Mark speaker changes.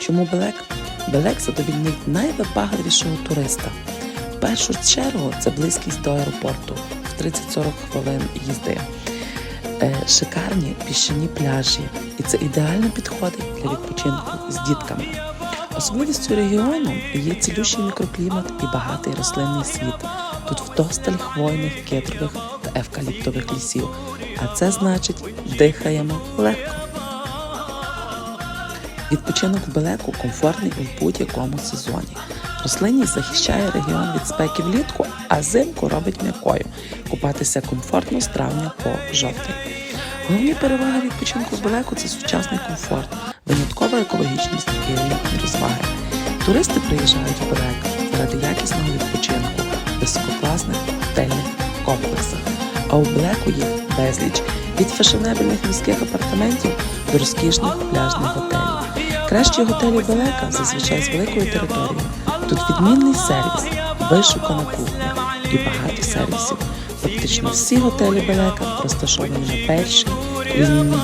Speaker 1: Чому Белек? Белек задовільнить найвибагливішого туриста. В першу чергу це близькість до аеропорту в 30-40 хвилин їзди. Е, Шикарні піщані пляжі, і це ідеально підходить для відпочинку з дітками. Особливістю регіону є цілющий мікроклімат і багатий рослинний світ. Тут вдосталь хвойних, кедрових та евкаліптових лісів. А це значить, дихаємо легко. Відпочинок в Белеку комфортний у будь-якому сезоні. Рослинність захищає регіон від спеки влітку, а зимку робить м'якою. Купатися комфортно з травня по жовтень. Головні переваги відпочинку в Белеку це сучасний комфорт, виняткова екологічність і елітні розваги. Туристи приїжджають в Белек заради якісного відпочинку висококласних готельних комплексах. А у Белеку є безліч від фешенебельних міських апартаментів до розкішних пляжних готелів. Кращі готелі Белека зазвичай з великою територією. Тут відмінний сервіс, вишукана кухня і багато сервісів. Фактично всі готелі Белека розташовані на першій лінії